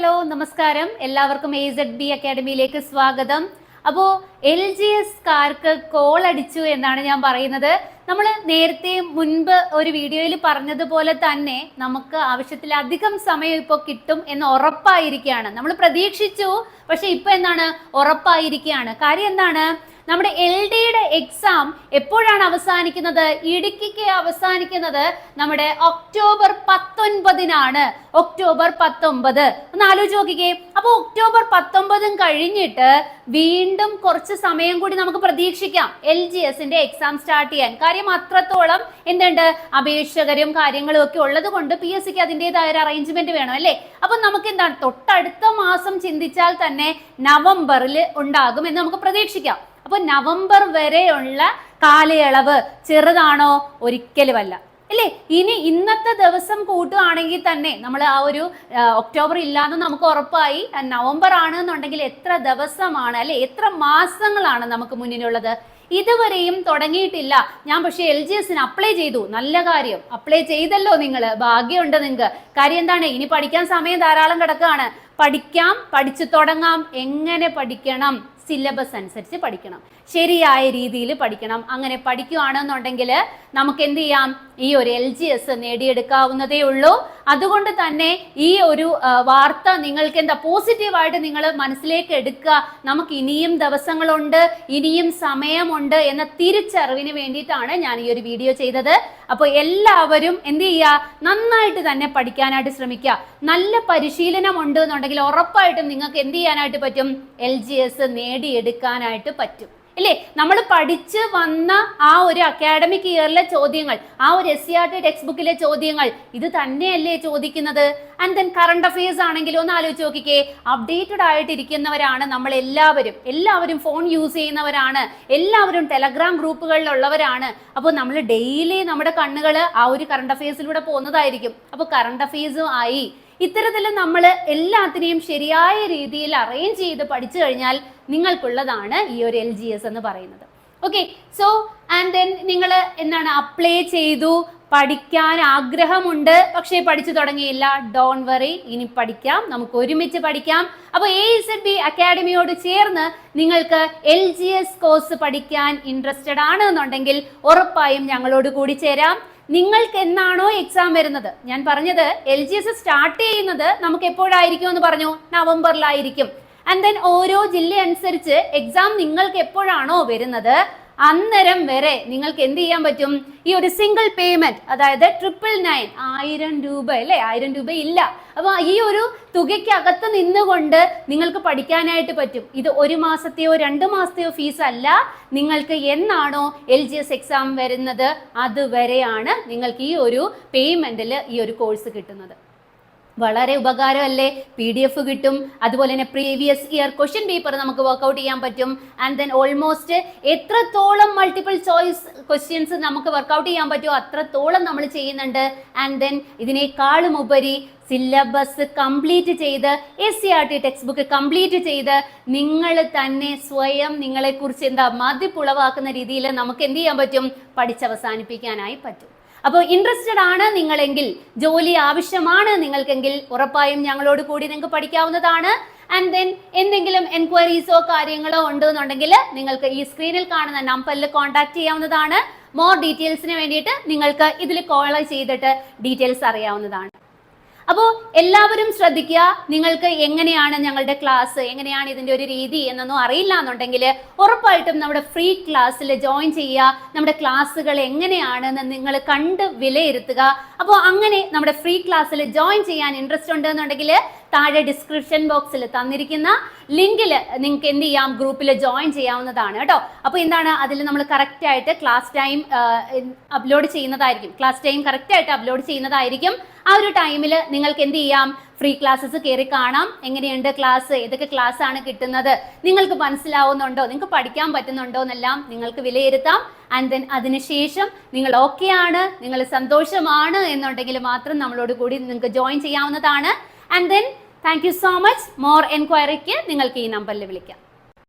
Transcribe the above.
Hello നമസ്കാരം. എല്ലാവർക്കും A Z B അക്കാഡമിയിലേക്ക് സ്വാഗതം. അപ്പോ എൽ ജി എസ് കാർക്ക് കോൾ അടിച്ചു എന്നാണ് ഞാൻ പറയുന്നത്. നമ്മൾ നേരത്തെ മുൻപ് ഒരു വീഡിയോയിൽ പറഞ്ഞതുപോലെ തന്നെ നമുക്ക് ആവശ്യത്തിലധികം സമയം ഇപ്പോൾ കിട്ടും എന്ന് ഉറപ്പായിരിക്കുകയാണ്. നമ്മൾ പ്രതീക്ഷിച്ചു പക്ഷെ ഇപ്പൊ എന്താണ്? ഉറപ്പായിരിക്കുകയാണ്. കാര്യം എന്താണ്? നമ്മുടെ എൽ ഡിയുടെ എക്സാം എപ്പോഴാണ് അവസാനിക്കുന്നത്? ഇടുക്കിക്ക് അവസാനിക്കുന്നത് നമ്മുടെ ഒക്ടോബർ പത്തൊൻപതിനാണ്. ഒക്ടോബർ പത്തൊമ്പത് ഒന്ന് ആലോചിച്ച് നോക്കിക്കേ. അപ്പോൾ ഒക്ടോബർ പത്തൊമ്പതും കഴിഞ്ഞിട്ട് വീണ്ടും കുറച്ച് സമയം കൂടി നമുക്ക് പ്രതീക്ഷിക്കാം. എൽ ജി എസിന്റെ എക്സാം സ്റ്റാർട്ട് ചെയ്യാൻ. കാര്യം അത്രത്തോളം എന്തുണ്ട്? അപേക്ഷകരും കാര്യങ്ങളും ഒക്കെ ഉള്ളത് കൊണ്ട് പി എസ് സിക്ക് അതിന്റെതായ ഒരു അറേഞ്ച്മെന്റ് വേണം അല്ലേ? അപ്പൊ നമുക്ക് എന്താണ് തൊട്ടടുത്ത മാസം ചിന്തിച്ചാൽ തന്നെ നവംബറിൽ ഉണ്ടാകും എന്ന് നമുക്ക് പ്രതീക്ഷിക്കാം. അപ്പൊ നവംബർ വരെയുള്ള കാലയളവ് ചെറുതാണോ? ഒരിക്കലുമല്ല. അല്ലേ ഇനി ഇന്നത്തെ ദിവസം കൂട്ടുകയാണെങ്കിൽ തന്നെ നമ്മൾ ആ ഒരു ഒക്ടോബർ ഇല്ലാന്ന് നമുക്ക് ഉറപ്പായി. നവംബർ ആണ് എന്നുണ്ടെങ്കിൽ എത്ര ദിവസമാണ് അല്ലെ എത്ര മാസങ്ങളാണ് നമുക്ക് മുന്നിലുള്ളത്? ഇതുവരെയും തുടങ്ങിയിട്ടില്ല. ഞാൻ പക്ഷേ എൽ ജി എസിന് അപ്ലൈ ചെയ്തു. നല്ല കാര്യം. അപ്ലൈ ചെയ്തല്ലോ നിങ്ങൾ ഭാഗ്യമുണ്ട് നിങ്ങൾക്ക് കാര്യം എന്താണ്? ഇനി പഠിക്കാൻ സമയം ധാരാളം കിടക്കുകയാണ് പഠിക്കാം പഠിച്ചു തുടങ്ങാം. എങ്ങനെ പഠിക്കണം? സിലബസ് അനുസരിച്ച് പഠിക്കണം. ശരിയായ രീതിയിൽ പഠിക്കണം. അങ്ങനെ പഠിക്കുകയാണെന്നുണ്ടെങ്കിൽ നമുക്ക് എന്ത് ചെയ്യാം ഈ ഒരു എൽ ജി എസ് നേടിയെടുക്കാവുന്നതേ ഉള്ളൂ. അതുകൊണ്ട് തന്നെ ഈ ഒരു വാർത്ത നിങ്ങൾക്ക് എന്താ പോസിറ്റീവായിട്ട് നിങ്ങൾ മനസ്സിലേക്ക് എടുക്കുക നമുക്ക് ഇനിയും ദിവസങ്ങളുണ്ട് ഇനിയും സമയമുണ്ട് എന്ന തിരിച്ചറിവിന് വേണ്ടിയിട്ടാണ് ഞാൻ ഈ ഒരു വീഡിയോ ചെയ്തത്. അപ്പോൾ എല്ലാവരും എന്ത് ചെയ്യുക നന്നായിട്ട് തന്നെ പഠിക്കാനായിട്ട് ശ്രമിക്കുക. നല്ല പരിശീലനം ഉണ്ട് എന്നുണ്ടെങ്കിൽ ഉറപ്പായിട്ടും നിങ്ങൾക്ക് എന്ത് ചെയ്യാനായിട്ട് പറ്റും? എൽ ജി എസ് നേടിയെടുക്കാനായിട്ട് പറ്റും. ഇല്ലേ? നമ്മൾ പഠിച്ച് വന്ന ആ ഒരു അക്കാഡമിക് ഇയറിലെ ചോദ്യങ്ങൾ ആ ഒരു S C R T text ബുക്കിലെ ചോദ്യങ്ങൾ ഇത് തന്നെയല്ലേ ചോദിക്കുന്നത്? ആൻഡ് ദെൻ കറണ്ട് അഫയേഴ്സ് ആണെങ്കിലും ഒന്ന് ആലോചിച്ച് നോക്കിക്കേ. അപ്ഡേറ്റഡ് ആയിട്ടിരിക്കുന്നവരാണ് നമ്മൾ എല്ലാവരും എല്ലാവരും ഫോൺ യൂസ് ചെയ്യുന്നവരാണ്. എല്ലാവരും ടെലഗ്രാം ഗ്രൂപ്പുകളിലുള്ളവരാണ്. അപ്പോൾ നമ്മൾ ഡെയിലി നമ്മുടെ കണ്ണുകൾ ആ ഒരു കറണ്ട് അഫയേഴ്സിലൂടെ പോകുന്നതായിരിക്കും. അപ്പോൾ കറണ്ട് അഫയേഴ്സും ആയി. ഇത്തരത്തിൽ നമ്മൾ എല്ലാത്തിനെയും ശരിയായ രീതിയിൽ അറേഞ്ച് ചെയ്ത് പഠിച്ചു കഴിഞ്ഞാൽ നിങ്ങൾക്കുള്ളതാണ് ഈ ഒരു എൽ ജി എസ് എന്ന് പറയുന്നത്. ഓക്കെ സോ ആൻഡ് ദെൻ നിങ്ങൾ എന്താണ് അപ്ലൈ ചെയ്തു പഠിക്കാൻ ആഗ്രഹമുണ്ട് പക്ഷേ പഠിച്ചു തുടങ്ങിയില്ല. ഡോൺ വറി ഇനി പഠിക്കാം നമുക്ക് ഒരുമിച്ച് പഠിക്കാം. അപ്പോൾ എ ഇസഡ് ബി അക്കാഡമിയോട് ചേർന്ന് നിങ്ങൾക്ക് എൽ ജി എസ് കോഴ്സ് പഠിക്കാൻ ഇൻട്രസ്റ്റഡ് ആണ് എന്നുണ്ടെങ്കിൽ ഉറപ്പായും ഞങ്ങളോട് കൂടി ചേരാം. നിങ്ങൾക്ക് എന്നാണോ എക്സാം വരുന്നത്? ഞാൻ പറഞ്ഞത് എൽ ജി എസ് സ്റ്റാർട്ട് ചെയ്യുന്നത് നമുക്ക് എപ്പോഴായിരിക്കും എന്ന് പറഞ്ഞു. നവംബറിലായിരിക്കും. ആൻഡ് ദെൻ ഓരോ ജില്ല അനുസരിച്ച് എക്സാം നിങ്ങൾക്ക് എപ്പോഴാണോ വരുന്നത്? അന്നേരം വരെ നിങ്ങൾക്ക് എന്ത് ചെയ്യാൻ പറ്റും? ഈ ഒരു സിംഗിൾ പേയ്മെന്റ് അതായത് ട്രിപ്പിൾ നയൻ ആയിരം രൂപ അല്ലേ? ആയിരം രൂപ ഇല്ല. അപ്പൊ ഈ ഒരു തുകയ്ക്ക് തുകയ്ക്കകത്ത് നിന്നുകൊണ്ട് നിങ്ങൾക്ക് പഠിക്കാനായിട്ട് പറ്റും. ഇത് ഒരു മാസത്തെയോ രണ്ട് മാസത്തെയോ ഫീസ് അല്ല. നിങ്ങൾക്ക് എന്നാണോ എൽ ജി എസ് എക്സാം വരുന്നത്? അതുവരെയാണ് നിങ്ങൾക്ക് ഈ ഒരു പേയ്മെന്റിൽ ഈ ഒരു കോഴ്സ് കിട്ടുന്നത്. വളരെ ഉപകാരമല്ലേ? പി ഡി എഫ് കിട്ടും. അതുപോലെ തന്നെ പ്രീവിയസ് ഇയർ ക്വസ്റ്റ്യൻ പേപ്പർ നമുക്ക് വർക്ക്ഔട്ട് ചെയ്യാൻ പറ്റും. ആൻഡ് ദെൻ ഓൾമോസ്റ്റ് എത്രത്തോളം മൾട്ടിപ്പിൾ ചോയ്സ് ക്വസ്റ്റ്യൻസ് നമുക്ക് വർക്ക്ഔട്ട് ചെയ്യാൻ പറ്റുമോ അത്രത്തോളം നമ്മൾ ചെയ്യുന്നുണ്ട്. ആൻഡ് ദെൻ ഇതിനേക്കാളും ഉപരി സിലബസ് കംപ്ലീറ്റ് ചെയ്ത് S C R T text book complete ചെയ്ത് നിങ്ങൾ തന്നെ സ്വയം നിങ്ങളെക്കുറിച്ച് എന്താ മതിപ്പുളവാക്കുന്ന രീതിയിൽ നമുക്ക് എന്ത് ചെയ്യാൻ പറ്റും? പഠിച്ചവസാനിപ്പിക്കാനായി പറ്റും. അപ്പോൾ ഇൻട്രസ്റ്റഡ് ആണ് നിങ്ങളെങ്കിൽ ജോലി ആവശ്യമാണ് നിങ്ങൾക്കെങ്കിൽ ഉറപ്പായും ഞങ്ങളോട് കൂടി നിങ്ങൾക്ക് പഠിക്കാവുന്നതാണ്. ആൻഡ് ദെൻ എന്തെങ്കിലും എൻക്വയറീസോ കാര്യങ്ങളോ ഉണ്ടെന്നുണ്ടെങ്കിൽ നിങ്ങൾക്ക് ഈ സ്ക്രീനിൽ കാണുന്ന നമ്പറിൽ കോൺടാക്ട് ചെയ്യാവുന്നതാണ്. മോർ ഡീറ്റെയിൽസിന് വേണ്ടിയിട്ട് നിങ്ങൾക്ക് ഇതിൽ കോൾ ചെയ്തിട്ട് ഡീറ്റെയിൽസ് അറിയാവുന്നതാണ്. അപ്പോൾ എല്ലാവരും ശ്രദ്ധിക്കുക നിങ്ങൾക്ക് എങ്ങനെയാണ് ഞങ്ങളുടെ ക്ലാസ് എങ്ങനെയാണ് ഇതിന്റെ ഒരു രീതി എന്നൊന്നും അറിയില്ല എന്നുണ്ടെങ്കിൽ ഉറപ്പായിട്ടും നമ്മുടെ ഫ്രീ ക്ലാസ്സിൽ ജോയിൻ ചെയ്യുക നമ്മുടെ ക്ലാസ്സുകൾ എങ്ങനെയാണെന്ന് നിങ്ങൾ കണ്ട് വിലയിരുത്തുക. അപ്പോൾ അങ്ങനെ നമ്മുടെ ഫ്രീ ക്ലാസ്സിൽ ജോയിൻ ചെയ്യാൻ ഇൻട്രസ്റ്റ് ഉണ്ട് എന്നുണ്ടെങ്കിൽ താഴെ ഡിസ്ക്രിപ്ഷൻ ബോക്സിൽ തന്നിരിക്കുന്ന ലിങ്കിൽ നിങ്ങൾക്ക് എന്ത് ചെയ്യാം? ഗ്രൂപ്പിൽ ജോയിൻ ചെയ്യാവുന്നതാണ് കേട്ടോ. അപ്പോൾ എന്താണ് അതിൽ നമ്മൾ കറക്റ്റ് ആയിട്ട് ക്ലാസ് ടൈം അപ്ലോഡ് ചെയ്യുന്നതായിരിക്കും. ക്ലാസ് ടൈം കറക്റ്റ് ആയിട്ട് അപ്ലോഡ് ചെയ്യുന്നതായിരിക്കും. ആ ഒരു ടൈമിൽ നിങ്ങൾക്ക് എന്ത് ചെയ്യാം? ഫ്രീ ക്ലാസ്സസ് കയറി കാണാം. എങ്ങനെയുണ്ട് ക്ലാസ് ഏതൊക്കെ ക്ലാസ് ആണ് കിട്ടുന്നത്? നിങ്ങൾക്ക് മനസ്സിലാവുന്നുണ്ടോ? നിങ്ങൾക്ക് പഠിക്കാൻ പറ്റുന്നുണ്ടോ എന്നെല്ലാം നിങ്ങൾക്ക് വിലയിരുത്താം. ആൻഡ് ദെൻ അതിനുശേഷം നിങ്ങൾ ഓക്കെ ആണ് നിങ്ങൾ സന്തോഷമാണ് എന്നുണ്ടെങ്കിൽ മാത്രം നമ്മളോട് കൂടി നിങ്ങൾക്ക് ജോയിൻ ചെയ്യാവുന്നതാണ്. And then thank you so much more എൻക്വയറിക്ക് നിങ്ങൾക്ക് ഈ നമ്പറിൽ വിളിക്കാം.